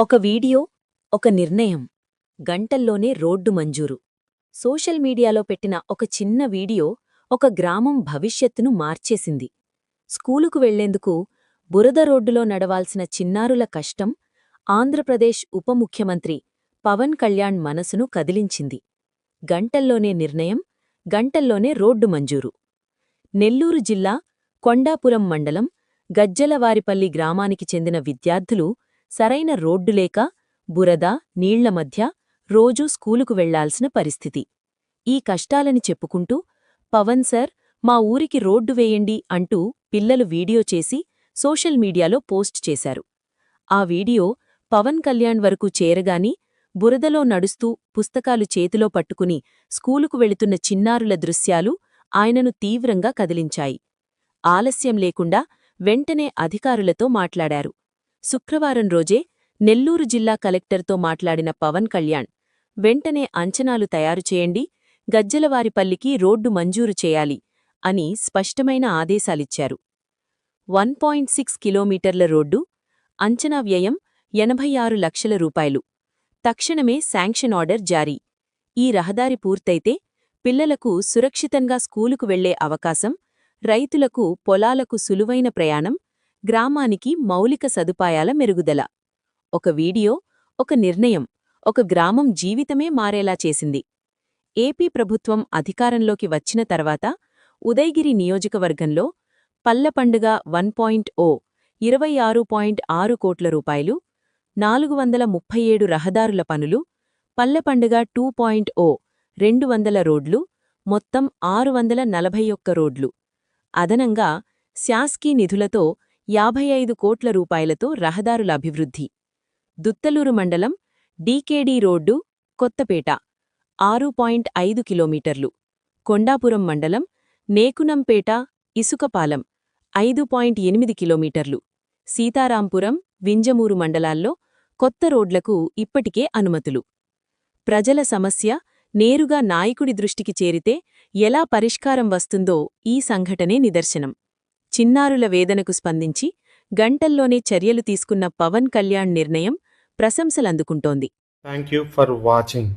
ఒక వీడియో ఒక నిర్ణయం గంటల్లోనే రోడ్డు మంజూరు. సోషల్ మీడియాలో పెట్టిన ఒక చిన్న వీడియో ఒక గ్రామం భవిష్యత్తును మార్చేసింది. స్కూలుకు వెళ్ళేందుకు బురద రోడ్డులో నడవాల్సిన చిన్నారుల కష్టం ఆంధ్రప్రదేశ్ ఉప ముఖ్యమంత్రి పవన్ కళ్యాణ్ మనసును కదిలించింది. గంటల్లోనే నిర్ణయం గంటల్లోనే రోడ్డు మంజూరు. నెల్లూరు జిల్లా కొండాపురం మండలం గజ్జలవారిపల్లి గ్రామానికి చెందిన విద్యార్థులు సరైన రోడ్డు లేక బురద నీళ్ళ మధ్య రోజూ స్కూలుకు వెళ్ళాల్సిన పరిస్థితి. ఈ కష్టాలని చెప్పుకుంటూ పవన్ సార్ మా ఊరికి రోడ్డు వేయండి అంటూ పిల్లలు వీడియో చేసి సోషల్ మీడియాలో పోస్ట్ చేశారు. ఆ వీడియో పవన్ కళ్యాణ్ వరకు చేరగాని బురదలో నడుస్తూ పుస్తకాలు చేతిలో పట్టుకుని స్కూలుకు వెళుతున్న చిన్నారుల దృశ్యాలు ఆయనను తీవ్రంగా కదిలించాయి. ఆలస్యం లేకుండా వెంటనే అధికారులతో మాట్లాడారు. శుక్రవారం రోజే నెల్లూరు జిల్లా కలెక్టర్తో మాట్లాడిన పవన్ కళ్యాణ్ వెంటనే అంచనాలు తయారు చేయండి గజ్జలవారిపల్లికి రోడ్డు మంజూరు చేయాలి అని స్పష్టమైన ఆదేశాలిచ్చారు. వన్ పాయింట్ సిక్స్ కిలోమీటర్ల రోడ్డు అంచనా వ్యయం ఎనభై ఆరు లక్షల రూపాయలు. తక్షణమే శాంక్షన్ ఆర్డర్ జారీ. ఈ రహదారి పూర్తయితే పిల్లలకు సురక్షితంగా స్కూలుకు వెళ్ళే అవకాశం రైతులకు పొలాలకు సులువైన ప్రయాణం గ్రామానికి మౌలిక సదుపాయాల మెరుగుదల. ఒక వీడియో ఒక నిర్ణయం ఒక గ్రామం జీవితమే మారేలా చేసింది. ఏపీ ప్రభుత్వం అధికారంలోకి వచ్చిన తర్వాత ఉదయగిరి నియోజకవర్గంలో పల్ల పండుగ వన్ పాయింట్ ఓ ఇరవై ఆరు పాయింట్ ఆరు కోట్ల రూపాయలు నాలుగు వందల ముప్పై ఏడు రహదారుల పనులు పల్లెపండుగ టూ పాయింట్ ఓ రెండు వందల రోడ్లు మొత్తం ఆరు వందల నలభై ఒక్క రోడ్లు. అదనంగా శాస్కీ నిధులతో యాభై ఐదు కోట్ల రూపాయలతో రహదారుల అభివృద్ధి. దుత్తలూరు మండలం డీకేడీ రోడ్డు కొత్తపేట ఆరు పాయింట్ ఐదు కిలోమీటర్లు. కొండాపురం మండలం నేకునంపేట ఇసుకపాలెం ఐదు పాయింట్ ఎనిమిది కిలోమీటర్లు. సీతారాంపురం వింజమూరు మండలాల్లో కొత్త రోడ్లకు ఇప్పటికే అనుమతులు. ప్రజల సమస్య నేరుగా నాయకుడి దృష్టికి చేరితే ఎలా పరిష్కారం వస్తుందో ఈ సంఘటనే నిదర్శనం. చిన్నారుల వేదనకు స్పందించి గంటల్లోనే చర్యలు తీసుకున్న పవన్ కళ్యాణ్ నిర్ణయం ప్రశంసలందుకుంటోంది. Thank you for watching